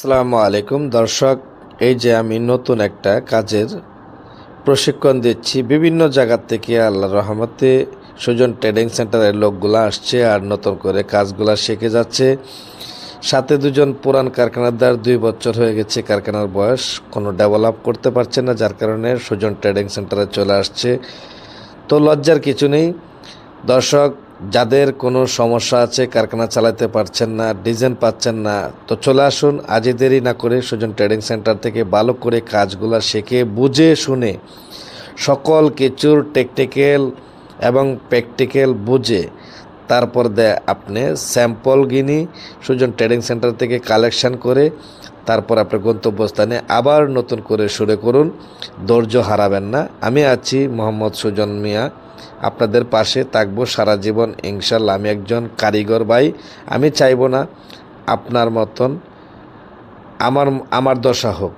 আসসালামু আলাইকুম। দর্শক, এই যে আমি নতুন একটা কাজের প্রশিক্ষণ দিচ্ছি, বিভিন্ন জায়গার থেকে আল্লাহ রহমতে সুজন ট্রেডিং সেন্টারের লোকগুলো আসছে আর নতুন করে কাজগুলা শিখে যাচ্ছে। সাথে দুজন পুরান কারখানাদার, দুই বছর হয়ে গেছে কারখানার বয়স, কোনো ডেভেলপ করতে পারছে না, যার কারণে সুজন ট্রেডিং সেন্টারে চলে আসছে। তো লজ্জার কিছু নেই। দর্শক যাদের কোনো সমস্যা আছে, কারখানা চালাতে পারছেন না, ডিজাইন পাচ্ছেন না, তো চলে আসুন আজই দেরি না করে সুজন ট্রেডিং সেন্টার থেকে ভালো করে কাজগুলো শিখে, বুঝে, শুনে সকল কিছুর টেকনিক্যাল এবং প্র্যাকটিক্যাল বুঝে, তারপর দেয় আপনি sample Gini Sujon trading centre থেকে কালেকশন করে, তারপর আপনার গন্তব্যস্থানে আবার নতুন করে শুরু করুন, ধৈর্য হারাবেন না। আমি আছি মোহাম্মদ সুজন মিয়া। আপনাদের পাশে থাকব সারা জীবন ইনশাল্লাহ আমি একজন কারিগর ভাই, আমি চাইব না আপনার মতন, আমার আমার দশা হোক।